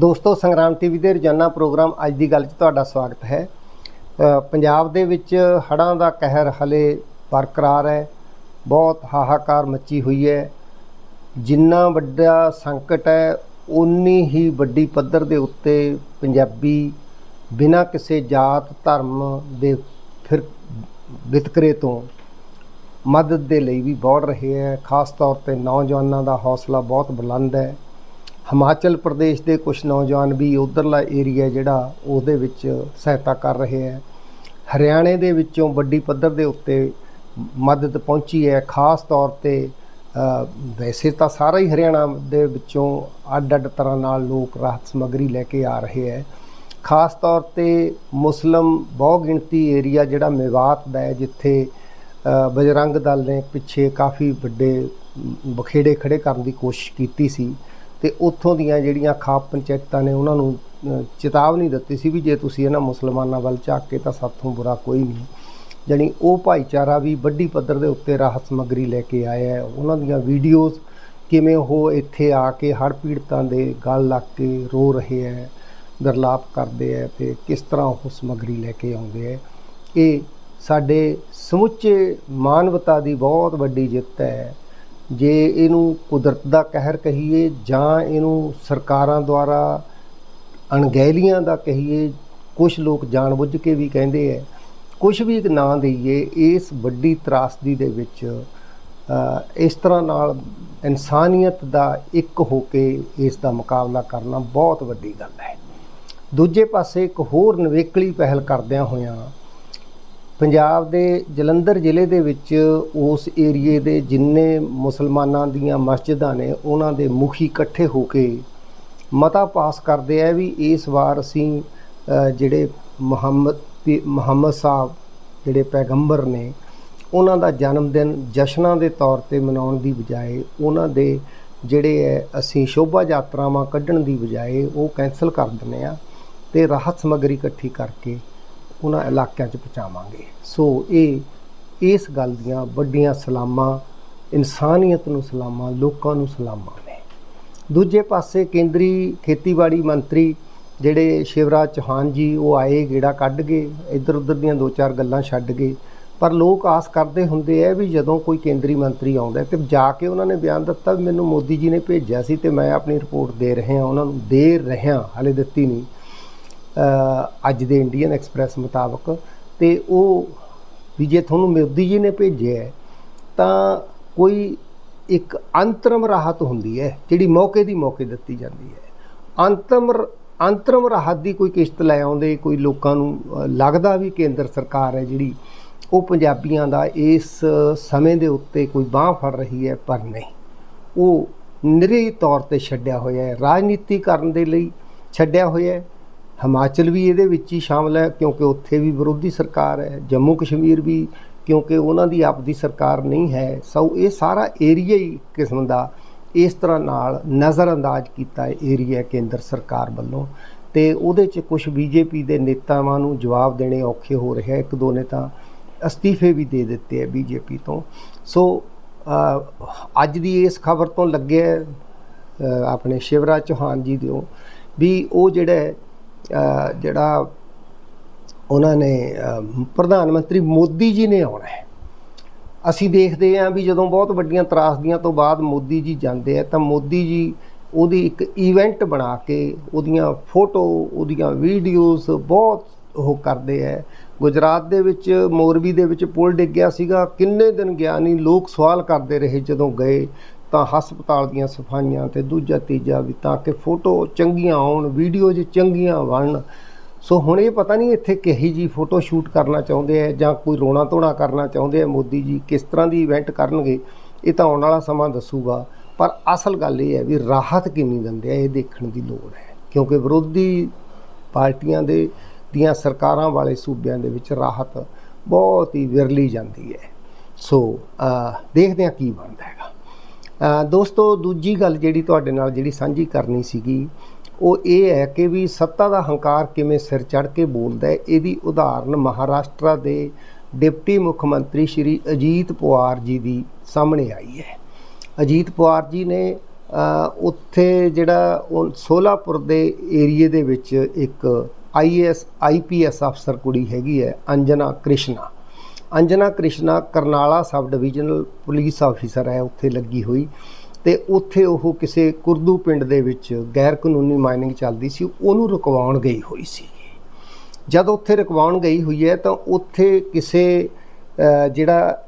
ਦੋਸਤੋ, ਸੰਗਰਾਮ ਟੀਵੀ ਦੇ ਰੋਜ਼ਾਨਾ ਪ੍ਰੋਗਰਾਮ ਅੱਜ ਦੀ ਗੱਲ 'ਚ ਤੁਹਾਡਾ ਸਵਾਗਤ ਹੈ। ਪੰਜਾਬ ਦੇ ਵਿੱਚ ਹੜ੍ਹਾਂ ਦਾ ਕਹਿਰ ਹਲੇ ਬਰਕਰਾਰ ਹੈ। ਬਹੁਤ ਹਾਹਾਕਾਰ ਮੱਚੀ ਹੋਈ ਹੈ। ਜਿੰਨਾ ਵੱਡਾ ਸੰਕਟ ਹੈ ਉਨੀ ਹੀ ਵੱਡੀ ਪੱਧਰ ਦੇ ਉੱਤੇ ਪੰਜਾਬੀ ਬਿਨਾਂ ਕਿਸੇ ਜਾਤ, ਧਰਮ ਦੇ ਫਿਰ ਵਿਤਕਰੇ ਤੋਂ ਮਦਦ ਦੇ ਲਈ ਵੀ ਦੌੜ ਰਹੇ ਹੈ। ਖਾਸ ਤੌਰ ਤੇ ਨੌਜਵਾਨਾਂ ਦਾ ਹੌਸਲਾ ਬਹੁਤ ਬੁਲੰਦ ਹੈ। ਹਿਮਾਚਲ ਪ੍ਰਦੇਸ਼ ਦੇ ਕੁਝ ਨੌਜਵਾਨ ਵੀ ਉਧਰਲਾ ਏਰੀਆ ਜਿਹੜਾ, ਉਹਦੇ ਵਿੱਚ ਸਹਾਇਤਾ ਕਰ ਰਹੇ ਹੈ। ਹਰਿਆਣੇ ਦੇ ਵਿੱਚੋਂ ਵੱਡੀ ਪੱਧਰ ਦੇ ਉੱਤੇ ਮਦਦ ਪਹੁੰਚੀ ਹੈ। ਖਾਸ ਤੌਰ ਤੇ ਵੈਸੇ ਤਾਂ ਸਾਰਾ ਹੀ ਹਰਿਆਣਾ ਦੇ ਵਿੱਚੋਂ ਅੱਡ-ਅੱਡ ਤਰ੍ਹਾਂ ਨਾਲ ਲੋਕ ਰਾਹਤ ਸਮੱਗਰੀ ਲੈ ਕੇ ਆ ਰਹੇ ਹੈ। ਖਾਸ ਤੌਰ ਤੇ ਮੁਸਲਮ ਬਹੁ ਗਿਣਤੀ ਏਰੀਆ ਜਿਹੜਾ ਮੇਵਾਤ ਦਾ ਹੈ, ਜਿੱਥੇ ਬਜਰੰਗ ਦਲ ਨੇ ਪਿੱਛੇ ਕਾਫੀ ਵੱਡੇ ਬਖੇੜੇ ਖੜੇ ਕਰਨ ਦੀ ਕੋਸ਼ਿਸ਼ ਕੀਤੀ ਸੀ। ਤੇ ਉੱਥੋਂ ਦੀਆਂ ਜਿਹੜੀਆਂ ਖਾਪ ਪੰਚਾਇਤਾਂ ਨੇ ਉਹਨਾਂ ਨੂੰ ਚੇਤਾਵਨੀ ਦਿੱਤੀ ਸੀ ਵੀ ਜੇ ਤੁਸੀਂ ਇਹਨਾਂ ਮੁਸਲਮਾਨਾਂ ਵੱਲ ਝਾਕ ਕੇ ਤਾਂ ਸਾਥੋਂ ਬੁਰਾ ਕੋਈ ਨਹੀਂ। ਜਾਣੀ ਉਹ ਭਾਈਚਾਰਾ ਵੀ ਵੱਡੀ ਪੱਧਰ ਦੇ ਉੱਤੇ ਰਾਹਤ ਸਮੱਗਰੀ ਲੈ ਕੇ ਆਇਆ ਹੈ। ਉਹਨਾਂ ਦੀਆਂ ਵੀਡੀਓਜ਼ ਕਿਵੇਂ ਉਹ ਇੱਥੇ ਆ ਕੇ ਹੜ੍ਹ ਪੀੜਤਾਂ ਦੇ ਗਲ ਲੱਗ ਕੇ ਰੋ ਰਹੇ ਹੈ ਵਿਰਲਾਪ ਕਰਦੇ ਹੈ ਤੇ ਕਿਸ ਤਰ੍ਹਾਂ ਉਹ ਸਮੱਗਰੀ ਲੈ ਕੇ ਆਉਂਦੇ ਹੈ। ਇਹ ਸਾਡੇ ਸਮੁੱਚੇ ਮਾਨਵਤਾ ਦੀ ਬਹੁਤ ਵੱਡੀ ਜਿੱਤ ਹੈ। ਜੇ ਇਹਨੂੰ ਕੁਦਰਤ ਦਾ ਕਹਿਰ ਕਹੀਏ ਜਾਂ ਇਹਨੂੰ ਸਰਕਾਰਾਂ ਦੁਆਰਾ ਅਣਗਹਿਲੀਆਂ ਦਾ ਕਹੀਏ ਕੁਝ ਲੋਕ ਜਾਣਬੁੱਝ ਕੇ ਵੀ ਕਹਿੰਦੇ ਹੈ ਕੁਝ ਵੀ ਇੱਕ ਨਾਂ ਦਈਏ, ਇਸ ਵੱਡੀ ਤਰਾਸਦੀ ਦੇ ਵਿੱਚ ਇਸ ਤਰ੍ਹਾਂ ਨਾਲ ਇਨਸਾਨੀਅਤ ਦਾ ਇੱਕ ਹੋ ਕੇ ਇਸ ਦਾ ਮੁਕਾਬਲਾ ਕਰਨਾ ਬਹੁਤ ਵੱਡੀ ਗੱਲ ਹੈ ਦੂਜੇ ਪਾਸੇ ਇੱਕ ਹੋਰ ਨਵੇਕਲੀ ਪਹਿਲ ਕਰਦਿਆਂ ਹੋਇਆਂ ਪੰਜਾਬ ਦੇ ਜਲੰਧਰ ਜ਼ਿਲ੍ਹੇ ਦੇ ਵਿੱਚ ਉਸ ਏਰੀਏ ਦੇ ਜਿੰਨੇ ਮੁਸਲਮਾਨਾਂ ਦੀਆਂ ਮਸਜਿਦਾਂ ਨੇ, ਉਹਨਾਂ ਦੇ ਮੁਖੀ ਇਕੱਠੇ ਹੋ ਕੇ ਮਤਾ ਪਾਸ ਕਰਦੇ ਆ ਵੀ ਇਸ ਵਾਰ ਅਸੀਂ ਜਿਹੜੇ ਮੁਹੰਮਦ ਪੀ- ਮੁਹੰਮਦ ਸਾਹਿਬ ਜਿਹੜੇ ਪੈਗੰਬਰ ਨੇ, ਉਹਨਾਂ ਦਾ ਜਨਮ ਦਿਨ ਜਸ਼ਨਾਂ ਦੇ ਤੌਰ ਤੇ ਮਨਾਉਣ ਦੀ ਬਜਾਏ, ਉਹਨਾਂ ਦੇ ਜਿਹੜੇ ਹੈ ਅਸੀਂ ਸ਼ੋਭਾ ਯਾਤਰਾਵਾਂ ਕੱਢਣ ਦੀ ਬਜਾਏ ਉਹ ਕੈਨਸਲ ਕਰ ਦਿੰਦੇ ਆ ਤੇ ਰਾਹਤ ਸਮੱਗਰੀ ਇਕੱਠੀ ਕਰਕੇ ਉਹਨਾਂ ਇਲਾਕਿਆਂ 'ਚ ਪਹੁੰਚਾਵਾਂਗੇ। ਸੋ ਇਹ, ਇਸ ਗੱਲ ਦੀਆਂ ਵੱਡੀਆਂ ਸਲਾਮਾਂ, ਇਨਸਾਨੀਅਤ ਨੂੰ ਸਲਾਮਾਂ, ਲੋਕਾਂ ਨੂੰ ਸਲਾਮਾਂ ਨੇ। ਦੂਜੇ ਪਾਸੇ ਕੇਂਦਰੀ ਖੇਤੀਬਾੜੀ ਮੰਤਰੀ ਜਿਹੜੇ ਸ਼ਿਵਰਾਜ ਚੌਹਾਨ ਜੀ, ਉਹ ਆਏ, ਗੇੜਾ ਕੱਢ ਗਏ ਇੱਧਰ ਉੱਧਰ ਦੀਆਂ ਦੋ ਚਾਰ ਗੱਲਾਂ ਛੱਡ ਗਏ ਪਰ ਲੋਕ ਆਸ ਕਰਦੇ ਹੁੰਦੇ ਆ ਵੀ ਜਦੋਂ ਕੋਈ ਕੇਂਦਰੀ ਮੰਤਰੀ ਆਉਂਦਾ ਹੈ ਤੇ ਜਾ ਕੇ ਉਹਨਾਂ ਨੇ ਬਿਆਨ ਦਿੱਤਾ ਵੀ ਮੈਨੂੰ ਮੋਦੀ ਜੀ ਨੇ ਭੇਜਿਆ ਸੀ ਤੇ ਮੈਂ ਆਪਣੀ ਰਿਪੋਰਟ ਦੇ ਰਿਹਾ, ਉਹਨਾਂ ਨੂੰ ਦੇ ਰਿਹਾ, ਹਾਲੇ ਦਿੱਤੀ ਨਹੀਂ। ਅੱਜ ਦੇ ਇੰਡੀਅਨ ਐਕਸਪ੍ਰੈਸ ਮੁਤਾਬਕ ਤੇ ਉਹ ਵੀ ਜੇ ਤੁਹਾਨੂੰ ਮੋਦੀ ਜੀ ਨੇ ਭੇਜਿਆ ਤਾਂ ਕੋਈ ਇੱਕ ਅੰਤਰਮ ਰਾਹਤ ਹੁੰਦੀ ਹੈ, ਜਿਹੜੀ ਮੌਕੇ ਦੀ ਮੌਕੇ ਦਿੱਤੀ ਜਾਂਦੀ ਹੈ। ਅੰਤਮ ਅੰਤਰਮ ਰਾਹਤ ਦੀ ਕੋਈ ਕਿਸ਼ਤ ਲੈ ਆਉਂਦੇ, ਕੋਈ ਲੋਕਾਂ ਨੂੰ ਲੱਗਦਾ ਵੀ ਕੇਂਦਰ ਸਰਕਾਰ ਹੈ ਜਿਹੜੀ ਉਹ ਪੰਜਾਬੀਆਂ ਦਾ ਇਸ ਸਮੇਂ ਦੇ ਉੱਤੇ ਕੋਈ ਬਾਹ ਫੜ ਰਹੀ ਹੈ, ਪਰ ਨਹੀਂ। ਉਹ ਨਿਰੀ ਤੌਰ ਤੇ ਛੱਡਿਆ ਹੋਇਆ ਹੈ ਰਾਜਨੀਤੀ ਕਰਨ ਦੇ ਲਈ ਛੱਡਿਆ ਹੋਇਆ ਹੈ ਹਿਮਾਚਲ ਵੀ ਇਹਦੇ ਵਿੱਚ ਹੀ ਸ਼ਾਮਲ ਹੈ, ਕਿਉਂਕਿ ਉੱਥੇ ਵੀ ਵਿਰੋਧੀ ਸਰਕਾਰ ਹੈ, ਜੰਮੂ ਕਸ਼ਮੀਰ ਵੀ, ਕਿਉਂਕਿ ਉਹਨਾਂ ਦੀ ਆਪਦੀ ਸਰਕਾਰ ਨਹੀਂ ਹੈ। ਸੋ ਇਹ ਸਾਰਾ ਏਰੀਆ ਹੀ ਕਿਸਮ ਦਾ ਇਸ ਤਰ੍ਹਾਂ ਨਾਲ ਨਜ਼ਰਅੰਦਾਜ਼ ਕੀਤਾ ਏਰੀਆ ਕੇਂਦਰ ਸਰਕਾਰ ਵੱਲੋਂ। ਤੇ ਉਹਦੇ 'ਚ ਕੁਝ ਬੀਜੇਪੀ ਦੇ ਨੇਤਾਵਾਂ ਨੂੰ ਜਵਾਬ ਦੇਣੇ ਔਖੇ ਹੋ ਰਹੇ ਹੈ ਇੱਕ ਦੋ ਨੇ ਤਾਂ ਅਸਤੀਫੇ ਵੀ ਦੇ ਦਿੱਤੇ ਹੈ ਬੀਜੇਪੀ ਤੋਂ। ਸੋ ਅੱਜ ਦੀ ਇਸ ਖਬਰ ਤੋਂ ਲੱਗਿਆ ਆਪਣੇ ਸ਼ਿਵਰਾਜ ਚੌਹਾਨ ਜੀ ਦਿਓ ਵੀ ਉਹ ਜਿਹੜਾ ਜਿਹੜਾ ਉਹਨਾਂ ਨੇ ਪ੍ਰਧਾਨ ਮੰਤਰੀ ਮੋਦੀ ਜੀ ਨੇ ਆਉਣਾ ਹੈ। ਅਸੀਂ ਦੇਖਦੇ ਹਾਂ ਵੀ ਜਦੋਂ ਬਹੁਤ ਵੱਡੀਆਂ ਤਰਾਸਦੀਆਂ ਤੋਂ ਬਾਅਦ ਮੋਦੀ ਜੀ ਜਾਂਦੇ ਆ, ਤਾਂ ਮੋਦੀ ਜੀ ਉਹਦੀ ਇੱਕ ਇਵੈਂਟ ਬਣਾ ਕੇ ਉਹਦੀਆਂ ਫੋਟੋ ਉਹਦੀਆਂ ਵੀਡੀਓਜ਼ ਬਹੁਤ ਉਹ ਕਰਦੇ ਆ। ਗੁਜਰਾਤ ਦੇ ਵਿੱਚ ਮੋਰਬੀ ਦੇ ਵਿੱਚ ਪੁਲ ਡਿੱਗ ਗਿਆ ਸੀਗਾ, ਕਿੰਨੇ ਦਿਨ ਗਿਆ ਨਹੀਂ, ਲੋਕ ਸਵਾਲ ਕਰਦੇ ਰਹੇ ਜਦੋਂ ਗਏ। ਤਾਂ ਹਸਪਤਾਲ ਦੀਆਂ ਸਫਾਈਆਂ ਤੇ ਦੂਜਾ ਤੀਜਾ ਵੀ ਤਾਂ ਕਿ ਫੋਟੋ ਚੰਗੀਆਂ ਆਉਣ ਵੀਡੀਓਜ਼ ਚੰਗੀਆਂ ਬਣਨ। ਸੋ ਹੁਣ ਇਹ ਪਤਾ ਨਹੀਂ ਇੱਥੇ ਕਿਹੀ ਜੀ ਫੋਟੋ ਸ਼ੂਟ ਕਰਨਾ ਚਾਹੁੰਦੇ ਆ ਜਾਂ ਕੋਈ ਰੋਣਾ ਧੋਣਾ ਕਰਨਾ ਚਾਹੁੰਦੇ ਆ ਮੋਦੀ ਜੀ ਕਿਸ ਤਰ੍ਹਾਂ ਦੀ ਇਵੈਂਟ ਕਰਨਗੇ ਇਹ ਤਾਂ ਆਉਣ ਵਾਲਾ ਸਮਾਂ ਦੱਸੂਗਾ। ਪਰ ਅਸਲ ਗੱਲ ਇਹ ਹੈ ਵੀ ਰਾਹਤ ਕਿੰਨੀ ਦਿੰਦੇ ਆ ਇਹ ਦੇਖਣ ਦੀ ਲੋੜ ਹੈ। ਕਿਉਂਕਿ ਵਿਰੋਧੀ ਪਾਰਟੀਆਂ ਦੇ ਦੀਆਂ ਸਰਕਾਰਾਂ ਵਾਲੇ ਸੂਬਿਆਂ ਦੇ ਵਿੱਚ ਰਾਹਤ ਬਹੁਤ ਹੀ ਵਿਰਲੀ ਜਾਂਦੀ ਹੈ। ਸੋ ਅਹ, ਦੇਖਦੇ ਹਾਂ ਕੀ ਬਣਦਾ ਹੈਗਾ। ਦੋਸਤੋ, ਦੂਜੀ ਗੱਲ ਜਿਹੜੀ ਤੁਹਾਡੇ ਨਾਲ ਜਿਹੜੀ ਸਾਂਝੀ ਕਰਨੀ ਸੀਗੀ, ਉਹ ਇਹ ਹੈ ਕਿ ਵੀ ਸੱਤਾ ਦਾ ਹੰਕਾਰ ਕਿਵੇਂ ਸਿਰ ਚੜ ਕੇ ਬੋਲਦਾ ਹੈ, ਇਹਦੀ ਉਦਾਹਰਨ ਮਹਾਰਾਸ਼ਟਰ ਦੇ ਡਿਪਟੀ ਮੁੱਖ ਮੰਤਰੀ ਸ਼੍ਰੀ ਅਜੀਤ ਪਵਾਰ ਜੀ ਦੀ ਸਾਹਮਣੇ ਆਈ ਹੈ। ਅਜੀਤ ਪਵਾਰ ਜੀ ਨੇ ਉੱਥੇ ਜਿਹੜਾ ਉਹ ਸੋਲਾਪੁਰ ਦੇ ਏਰੀਏ ਦੇ ਵਿੱਚ ਇੱਕ ਆਈਐਸ ਆਈਪੀਐਸ ਅਫਸਰ ਕੁੜੀ ਹੈਗੀ ਹੈ, ਅੰਜਨਾ ਕ੍ਰਿਸ਼ਨਾ। ਅੰਜਨਾ ਕ੍ਰਿਸ਼ਨਾ ਕਰਨਾਲਾ ਸਬ ਡਿਵੀਜ਼ਨਲ ਪੁਲਿਸ ਆਫੀਸਰ ਹੈ ਉੱਥੇ ਲੱਗੀ ਹੋਈ। ਤੇ ਉੱਥੇ ਉਹ ਕਿਸੇ ਕੁਰਦੂ ਪਿੰਡ ਦੇ ਵਿੱਚ ਗੈਰ ਕਾਨੂੰਨੀ ਮਾਈਨਿੰਗ ਚੱਲਦੀ ਸੀ ਉਹਨੂੰ ਰੁਕਵਾਉਣ ਗਈ ਹੋਈ ਸੀ। ਜਦ ਉੱਥੇ ਰੁਕਵਾਉਣ ਗਈ ਹੋਈ ਹੈ ਤਾਂ ਉੱਥੇ ਕਿਸੇ ਅ, ਜਿਹੜਾ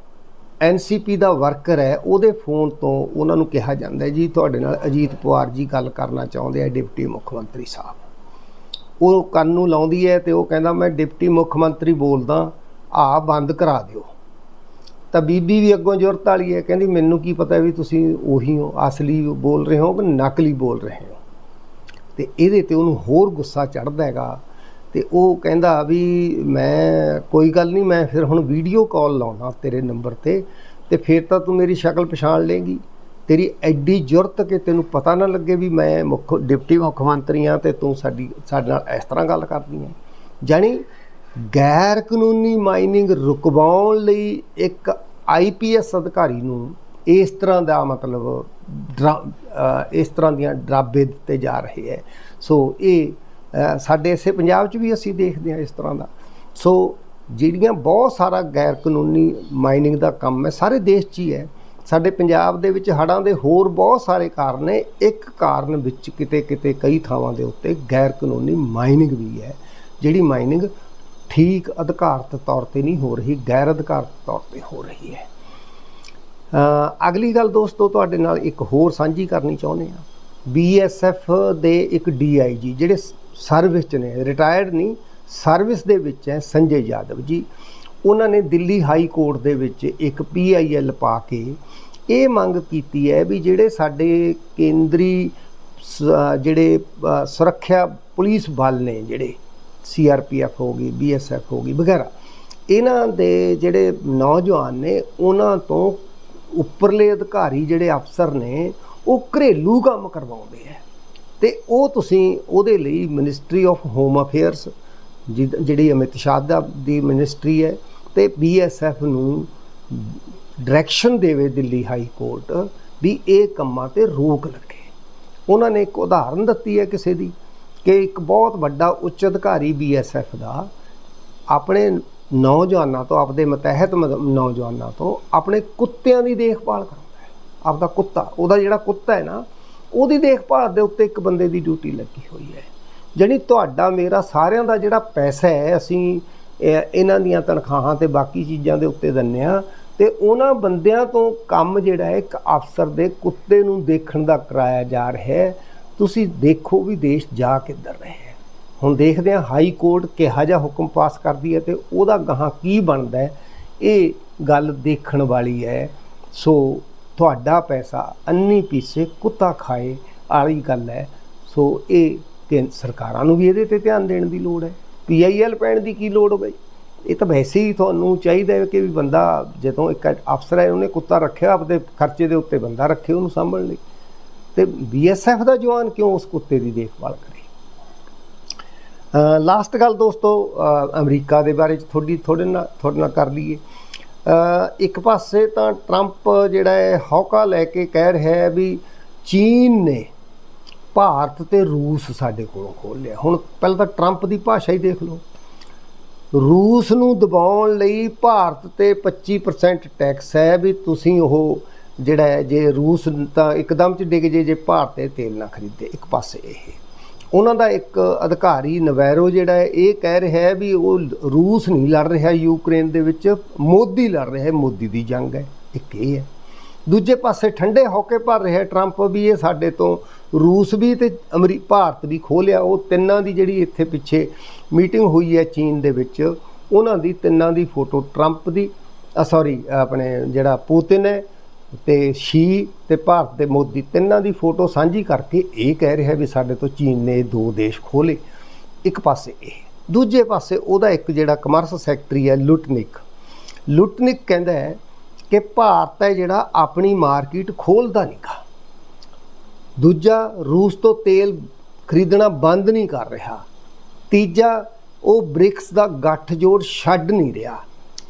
ਐਨਸੀਪੀ ਦਾ ਵਰਕਰ ਹੈ ਉਹਦੇ ਫੋਨ ਤੋਂ ਉਹਨਾਂ ਨੂੰ ਕਿਹਾ ਜਾਂਦਾ ਜੀ ਤੁਹਾਡੇ ਨਾਲ ਅਜੀਤ ਪਵਾਰ ਜੀ ਗੱਲ ਕਰਨਾ ਚਾਹੁੰਦੇ ਆ ਡਿਪਟੀ ਮੁੱਖ ਮੰਤਰੀ ਸਾਹਿਬ। ਉਹ ਕੰਨ ਨੂੰ ਲਾਉਂਦੀ ਹੈ ਤੇ ਉਹ ਕਹਿੰਦਾ ਮੈਂ ਡਿਪਟੀ ਮੁੱਖ ਮੰਤਰੀ ਬੋਲਦਾ ਆ ਬੰਦ ਕਰਾ ਦਿਓ। ਤਾਂ ਬੀਬੀ ਵੀ ਅੱਗੋਂ ਜ਼ੁਰਤ ਵਾਲੀ ਹੈ, ਕਹਿੰਦੀ ਮੈਨੂੰ ਕੀ ਪਤਾ ਵੀ ਤੁਸੀਂ ਉਹੀ ਹੋ, ਅਸਲੀ ਬੋਲ ਰਹੇ ਹੋ ਕਿ ਨਕਲੀ ਬੋਲ ਰਹੇ ਹੋ। ਤੇ ਇਹਦੇ ਤੇ ਉਹਨੂੰ ਹੋਰ ਗੁੱਸਾ ਚੜਦਾ ਹੈਗਾ ਤੇ ਉਹ ਕਹਿੰਦਾ ਵੀ ਮੈਂ, ਕੋਈ ਗੱਲ ਨਹੀਂ, ਮੈਂ ਫਿਰ ਹੁਣ ਵੀਡੀਓ ਕਾਲ ਲਾਉਣਾ ਤੇਰੇ ਨੰਬਰ ਤੇ ਤੇ ਫਿਰ ਤਾਂ ਤੂੰ ਮੇਰੀ ਸ਼ਕਲ ਪਛਾਣ ਲੇਗੀ ਤੇਰੀ ਐਡੀ ਜ਼ੁਰਤ ਕਿ ਤੈਨੂੰ ਪਤਾ ਨਾ ਲੱਗੇ ਵੀ ਮੈਂ ਮੁੱਖ, ਡਿਪਟੀ ਮੁੱਖ ਮੰਤਰੀ ਆ ਤੇ ਤੂੰ ਸਾਡੀ, ਸਾਡੇ ਨਾਲ ਇਸ ਤਰ੍ਹਾਂ ਗੱਲ ਕਰਦੀ ਹੈ। ਜਾਣੀ ਗੈਰ ਕਾਨੂੰਨੀ ਮਾਈਨਿੰਗ ਰੁਕਵਾਉਣ ਲਈ ਇੱਕ ਆਈਪੀਐਸ ਅਧਿਕਾਰੀ ਨੂੰ ਇਸ ਤਰ੍ਹਾਂ ਦਾ ਮਤਲਬ ਡਰਾ- ਇਸ ਤਰ੍ਹਾਂ ਦੀਆਂ ਡਰਾਬੇ ਦਿੱਤੇ ਜਾ ਰਹੇ ਹੈ। ਸੋ ਇਹ ਸਾਡੇ ਇਸੇ ਪੰਜਾਬ 'ਚ ਵੀ ਅਸੀਂ ਦੇਖਦੇ ਹਾਂ ਇਸ ਤਰ੍ਹਾਂ ਦਾ। ਸੋ ਜਿਹੜੀਆਂ ਬਹੁਤ ਸਾਰਾ ਗੈਰ ਕਾਨੂੰਨੀ ਮਾਈਨਿੰਗ ਦਾ ਕੰਮ ਹੈ, ਸਾਰੇ ਦੇਸ਼ 'ਚ ਹੀ ਹੈ। ਸਾਡੇ ਪੰਜਾਬ ਦੇ ਵਿੱਚ ਹੜ੍ਹਾਂ ਦੇ ਹੋਰ ਬਹੁਤ ਸਾਰੇ ਕਾਰਨ ਨੇ। ਇੱਕ ਕਾਰਨ ਵਿੱਚ ਕਿਤੇ ਕਿਤੇ ਕਈ ਥਾਵਾਂ ਦੇ ਉੱਤੇ ਗੈਰ ਕਾਨੂੰਨੀ ਮਾਈਨਿੰਗ ਵੀ ਹੈ। ਜਿਹੜੀ ਮਾਈਨਿੰਗ ਠੀਕ ਅਧਿਕਾਰਤ ਤੌਰ ਤੇ ਨਹੀਂ ਹੋ ਰਹੀ, ਗੈਰ ਅਧਿਕਾਰਤ ਤੌਰ ਤੇ ਹੋ ਰਹੀ ਹੈ। ਅਗਲੀ ਗੱਲ ਦੋਸਤੋ, ਤੁਹਾਡੇ ਨਾਲ ਇੱਕ ਹੋਰ ਸਾਂਝੀ ਕਰਨੀ ਚਾਹੁੰਦੇ ਆ ਬੀਐਸਐਫ ਦੇ ਇੱਕ ਡੀਆਈਜੀ ਜਿਹੜੇ ਸਰਵਿਸ 'ਚ ਨੇ ਰਿਟਾਇਰਡ ਨਹੀਂ ਸਰਵਿਸ ਦੇ ਵਿੱਚ ਹੈ ਸੰਜੇ ਯਾਦਵ ਜੀ। ਉਹਨਾਂ ਨੇ ਦਿੱਲੀ ਹਾਈ ਕੋਰਟ ਦੇ ਵਿੱਚ ਇੱਕ ਪੀਆਈਐਲ ਪਾ ਕੇ ਇਹ ਮੰਗ ਕੀਤੀ ਹੈ ਵੀ ਜਿਹੜੇ ਸਾਡੇ ਕੇਂਦਰੀ ਸ- ਜਿਹੜੇ ਸੁਰੱਖਿਆ ਪੁਲਿਸ ਬਲ ਨੇ ਜਿਹੜੇ ਸੀਆਰਪੀਐਫ ਹੋ ਗਈ ਬੀਐਸਐਫ ਹੋ ਗਈ, ਵਗੈਰਾ। ਇਹਨਾਂ ਦੇ ਜਿਹੜੇ ਨੌਜਵਾਨ ਨੇ, ਉਹਨਾਂ ਤੋਂ ਉੱਪਰਲੇ ਅਧਿਕਾਰੀ ਜਿਹੜੇ ਅਫਸਰ ਨੇ, ਉਹ ਘਰੇਲੂ ਕੰਮ ਕਰਵਾਉਂਦੇ ਆ। ਤੇ ਉਹ ਤੁਸੀਂ ਉਹਦੇ ਲਈ ਮਿਨਿਸਟਰੀ ਆਫ ਹੋਮ ਅਫੇਅਰਸ ਜਿਹੜੀ ਅਮਿਤ ਸ਼ਾਹ ਦਾ ਦੀ ਮਿਨਿਸਟਰੀ ਹੈ, ਤੇ ਬੀਐਸਐਫ ਨੂੰ ਡਾਇਰੈਕਸ਼ਨ ਦੇਵੇ ਦਿੱਲੀ ਹਾਈ ਕੋਰਟ ਵੀ ਇਹ ਕੰਮਾਂ ਤੇ ਰੋਕ ਲੱਗੇ। ਉਹਨਾਂ ਨੇ ਇੱਕ ਉਦਾਹਰਨ ਦਿੱਤੀ ਹੈ ਕਿਸੇ ਦੀ। ਕਿ ਇੱਕ ਬਹੁਤ ਵੱਡਾ ਉੱਚ ਅਧਿਕਾਰੀ ਬੀਐਸਐਫ ਦਾ ਆਪਣੇ ਨੌਜਵਾਨਾਂ ਤੋਂ, ਆਪਦੇ ਮਤਹਿਤ ਮ- ਨੌਜਵਾਨਾਂ ਤੋਂ ਆਪਣੇ ਕੁੱਤਿਆਂ ਦੀ ਦੇਖਭਾਲ ਕਰਦਾ ਹੈ। ਆਪਦਾ ਕੁੱਤਾ, ਉਹਦਾ ਜਿਹੜਾ ਕੁੱਤਾ ਹੈ ਨਾ, ਉਹਦੀ ਦੇਖਭਾਲ ਦੇ ਉੱਤੇ ਇੱਕ ਬੰਦੇ ਦੀ ਡਿਊਟੀ ਲੱਗੀ ਹੋਈ ਹੈ। ਜਾਣੀ ਤੁਹਾਡਾ, ਮੇਰਾ ਸਾਰਿਆਂ ਦਾ ਜਿਹੜਾ ਪੈਸਾ ਹੈ, ਅਸੀਂ ਇਹਨਾਂ ਦੀਆਂ ਤਨਖਾਹਾਂ ਤੇ ਬਾਕੀ ਚੀਜ਼ਾਂ ਦੇ ਉੱਤੇ ਦਿੰਨੇ ਆ ਤੇ ਉਹਨਾਂ ਬੰਦਿਆਂ ਤੋਂ ਕੰਮ ਜਿਹੜਾ ਇੱਕ ਅਫਸਰ ਦੇ ਕੁੱਤੇ ਨੂੰ ਦੇਖਣ ਦਾ ਕਰਾਇਆ ਜਾ ਰਿਹਾ ਹੈ। ਤੁਸੀਂ ਦੇਖੋ ਵੀ ਦੇਸ਼ ਜਾ ਕਿੱਧਰ ਰਿਹਾ ਹੈ। ਹੁਣ ਦੇਖਦੇ ਹਾਂ, ਹਾਈ ਕੋਰਟ ਕਿਹਾ ਜਿਹਾ ਹੁਕਮ ਪਾਸ ਕਰਦੀ ਹੈ ਤੇ ਉਹਦਾ ਗਾਹਾਂ ਕੀ ਬਣਦਾ ਇਹ ਗੱਲ ਦੇਖਣ ਵਾਲੀ ਹੈ। ਸੋ ਤੁਹਾਡਾ ਪੈਸਾ ਅੰਨੀ ਪੀਸੇ ਕੁੱਤਾ ਖਾਏ ਵਾਲੀ ਗੱਲ ਹੈ। ਸੋ ਇਹ ਕਿ ਸਰਕਾਰਾਂ ਨੂੰ ਵੀ ਇਹਦੇ ਤੇ ਧਿਆਨ ਦੇਣ ਦੀ ਲੋੜ ਹੈ। ਪੀਆਈਐਲ ਪੈਣ ਦੀ ਕੀ ਲੋੜ ਬਈ? ਇਹ ਤਾਂ ਵੈਸੇ ਹੀ ਤੁਹਾਨੂੰ ਚਾਹੀਦਾ ਹੈ ਕਿ ਵੀ ਬੰਦਾ ਜਦੋਂ ਇੱਕ ਅਫਸਰ ਹੈ, ਉਹਨੇ ਕੁੱਤਾ ਰੱਖਿਆ, ਆਪਦੇ ਖਰਚੇ ਦੇ ਉੱਤੇ ਬੰਦਾ ਰੱਖੇ, ਉਹਨੂੰ ਸਾਂਭਣ ਲਈ। ਤੇ ਬੀਐਸਐਫ ਦਾ ਜਵਾਨ ਕਿਉਂ ਉਸ ਕੁੱਤੇ ਦੀ ਦੇਖਭਾਲ ਕਰੇ? ਲਾਸਟ ਗੱਲ ਦੋਸਤੋ ਅਮਰੀਕਾ ਦੇ ਬਾਰੇ ਚ ਥੋੜੀ ਥੋੜੇ ਨਾਲ ਤੁਹਾਡੇ ਨਾਲ ਕਰ ਲਈਏ। ਇੱਕ ਪਾਸੇ ਤਾਂ ਟਰੰਪ ਜਿਹੜਾ ਹੈ, ਹੌਕਾ ਲੈ ਕੇ ਕਹਿ ਰਿਹਾ ਹੈ ਵੀ ਚੀਨ ਨੇ ਭਾਰਤ ਤੇ ਰੂਸ ਸਾਡੇ ਕੋਲੋਂ ਖੋਲ ਲਿਆ। ਹੁਣ ਪਹਿਲਾਂ ਤਾਂ ਟਰੰਪ ਦੀ ਭਾਸ਼ਾ ਹੀ ਦੇਖ ਲਓ। ਰੂਸ ਨੂੰ ਦਬਾਉਣ ਲਈ ਭਾਰਤ ਤੇ 25% ਟੈਕਸ ਹੈ ਵੀ ਤੁਸੀਂ ਉਹ ਜਿਹੜਾ ਹੈ, ਜੇ ਰੂਸ ਤਾਂ ਇੱਕਦਮ ਚ ਡਿੱਗ ਜੇ ਜੇ ਭਾਰਤ ਤੇ ਤੇਲ ਨਾ ਖਰੀਦੇ, ਇੱਕ ਪਾਸੇ ਇਹ। ਉਹਨਾਂ ਦਾ ਇੱਕ ਅਧਿਕਾਰੀ ਨਵੈਰੋ ਜਿਹੜਾ ਹੈ, ਇਹ ਕਹਿ ਰਿਹਾ ਹੈ ਵੀ ਉਹ ਰੂਸ ਨਹੀਂ ਲੜ ਰਿਹਾ ਯੂਕਰੇਨ ਦੇ ਵਿੱਚ, ਮੋਦੀ ਲੜ ਰਿਹਾ ਹੈ, ਮੋਦੀ ਦੀ ਜੰਗ ਹੈ, ਇੱਕ ਇਹ ਹੈ। ਦੂਜੇ ਪਾਸੇ ਠੰਡੇ ਹੌਕੇ ਭਰ ਰਿਹਾ ਟਰੰਪ ਵੀ, ਇਹ ਸਾਡੇ ਤੋਂ ਰੂਸ ਵੀ ਤੇ ਅਮਰੀ, ਭਾਰਤ ਵੀ ਖੋਲਿਆ। ਉਹ ਤਿੰਨਾਂ ਦੀ ਜਿਹੜੀ ਇੱਥੇ ਪਿੱਛੇ ਮੀਟਿੰਗ ਹੋਈ ਹੈ ਚੀਨ ਦੇ ਵਿੱਚ, ਉਹਨਾਂ ਦੀ ਤਿੰਨਾਂ ਦੀ ਫੋਟੋ ਟਰੰਪ ਦੀ ਸੌਰੀ, ਆਪਣੇ ਜਿਹੜਾ ਪੂਤਿਨ ਹੈ ਤੇ ਸ਼ੀ ਤੇ ਭਾਰਤ ਦੇ ਮੋਦੀ ਤਿੰਨਾਂ ਦੀ ਫੋਟੋ ਸਾਂਝੀ ਕਰਕੇ ਇਹ ਕਹਿ ਰਿਹਾ ਵੀ ਸਾਡੇ ਤੋਂ ਚੀਨ ਨੇ ਦੋ ਦੇਸ਼ ਖੋਲੇ ਇੱਕ ਪਾਸੇ ਇਹ, ਦੂਜੇ ਪਾਸੇ ਉਹਦਾ ਇੱਕ ਜਿਹੜਾ ਕਮਰਸ ਸੈਕਟਰੀ ਹੈ ਲੁਟਨਿਕ। ਲੁਟਨਿਕ ਕਹਿੰਦਾ ਹੈ ਕਿ ਭਾਰਤ ਹੈ ਜਿਹੜਾ ਆਪਣੀ ਮਾਰਕੀਟ ਖੋਲਦਾ ਨਹੀਂਗਾ ਦੂਜਾ, ਰੂਸ ਤੋਂ ਤੇਲ ਖਰੀਦਣਾ ਬੰਦ ਨਹੀਂ ਕਰ ਰਿਹਾ। ਤੀਜਾ, ਉਹ ਬ੍ਰਿਕਸ ਦਾ ਗੱਠਜੋੜ ਛੱਡ ਨਹੀਂ ਰਿਹਾ।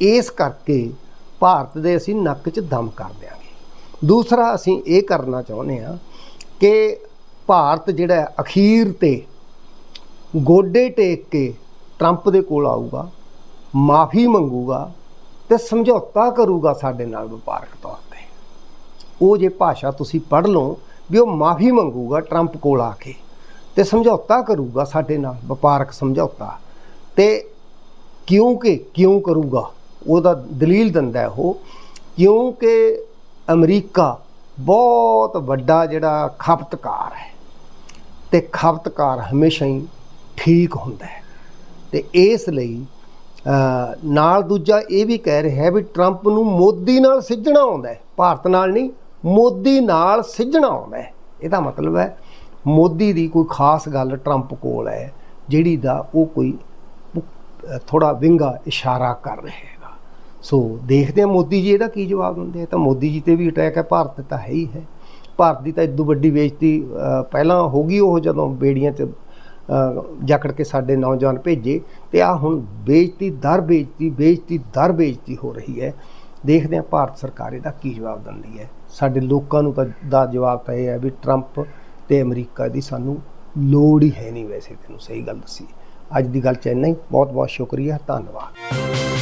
ਇਸ ਕਰਕੇ ਭਾਰਤ ਦੇ ਅਸੀਂ ਨੱਕ 'ਚ ਦਮ ਕਰ ਦਿਆਂਗੇ। ਦੂਸਰਾ ਅਸੀਂ ਇਹ ਕਰਨਾ ਚਾਹੁੰਦੇ ਹਾਂ ਕਿ ਭਾਰਤ ਜਿਹੜਾ ਅਖੀਰ ਤੇ ਗੋਡੇ ਟੇਕ ਕੇ ਟਰੰਪ ਦੇ ਕੋਲ ਆਊਗਾ, ਮਾਫੀ ਮੰਗੂਗਾ ਤੇ ਸਮਝੌਤਾ ਕਰੂਗਾ ਸਾਡੇ ਨਾਲ ਵਪਾਰਕ ਤੌਰ ਤੇ। ਉਹ ਜੇ ਭਾਸ਼ਾ ਤੁਸੀਂ ਪੜ੍ਹ ਲਓ ਵੀ ਉਹ ਮਾਫੀ ਮੰਗੂਗਾ ਟਰੰਪ ਕੋਲ ਆ ਕੇ ਤੇ ਸਮਝੌਤਾ ਕਰੂਗਾ ਸਾਡੇ ਨਾਲ ਵਪਾਰਕ ਸਮਝੌਤਾ ਤੇ ਕਿਉਂਕਿ ਕਿਉਂ ਕਰੂਗਾ, ਉਹਦਾ ਦਲੀਲ ਦਿੰਦਾ ਉਹ, ਕਿਉਂਕਿ ਅਮਰੀਕਾ ਬਹੁਤ ਵੱਡਾ ਜਿਹੜਾ ਖਪਤਕਾਰ ਹੈ ਤੇ ਖਪਤਕਾਰ ਹਮੇਸ਼ਾ ਹੀ ਠੀਕ ਹੁੰਦਾ ਹੈ। ਤੇ ਇਸ ਲਈ ਨਾਲ ਦੂਜਾ ਇਹ ਵੀ ਕਹਿ ਰਿਹਾ ਹੈ ਵੀ ਟਰੰਪ ਨੂੰ ਮੋਦੀ ਨਾਲ ਸਿੱਝਣਾ ਆਉਂਦਾ ਹੈ। ਭਾਰਤ ਨਾਲ ਨਹੀਂ, ਮੋਦੀ ਨਾਲ ਸਿੱਝਣਾ ਆਉਂਦਾ ਹੈ। ਇਹਦਾ ਮਤਲਬ ਹੈ ਮੋਦੀ ਦੀ ਕੋਈ ਖਾਸ ਗੱਲ ਟਰੰਪ ਕੋਲ ਹੈ, ਜਿਹੜੀ ਦਾ ਉਹ ਕੋਈ ਥੋੜਾ ਵਿੰਗਾ ਇਸ਼ਾਰਾ ਕਰ ਰਿਹਾ ਹੈਗਾ ਸੋ ਦੇਖਦੇ ਹਾਂ ਮੋਦੀ ਜੀ ਇਹਦਾ ਕੀ ਜਵਾਬ ਦਿੰਦੇ ਆ। ਤਾਂ ਮੋਦੀ ਜੀ ਤੇ ਵੀ ਅਟੈਕ ਹੈ ਭਾਰਤ ਤਾਂ ਹੈ ਹੀ ਹੈ। ਭਾਰਤ ਦੀ ਤਾਂ ਇਦੋਂ ਵੱਡੀ ਬੇਇੱਜ਼ਤੀ ਪਹਿਲਾਂ ਹੋ ਗਈ ਉਹ ਜਦੋਂ ਬੇੜੀਆਂ 'ਚ ਅ, ਜਕੜ ਕੇ ਸਾਡੇ ਨੌਜਵਾਨ ਭੇਜੇ ਤੇ ਆ ਹੁਣ ਬੇਇੱਜ਼ਤੀ ਦਰ ਬੇਇੱਜ਼ਤੀ ਬੇਇੱਜ਼ਤੀ ਦਰ ਬੇਇੱਜ਼ਤੀ ਹੋ ਰਹੀ ਹੈ। ਦੇਖਦੇ ਹਾਂ ਭਾਰਤ ਸਰਕਾਰ ਇਹਦਾ ਕੀ ਜਵਾਬ ਦਿੰਦੀ ਹੈ। ਸਾਡੇ ਲੋਕਾਂ ਨੂੰ ਤਾਂ ਦਾ ਜਵਾਬ ਤਾਂ ਇਹ ਹੈ ਵੀ ਟਰੰਪ ਤੇ ਅਮਰੀਕਾ ਦੀ ਸਾਨੂੰ ਲੋੜ ਹੀ ਹੈ ਨਹੀਂ ਵੈਸੇ ਤੈਨੂੰ ਸਹੀ ਗੱਲ ਦੱਸੀ। ਅੱਜ ਦੀ ਗੱਲ ਚ ਇੰਨਾ ਹੀ। ਬਹੁਤ ਬਹੁਤ ਸ਼ੁਕਰੀਆ ਧੰਨਵਾਦ।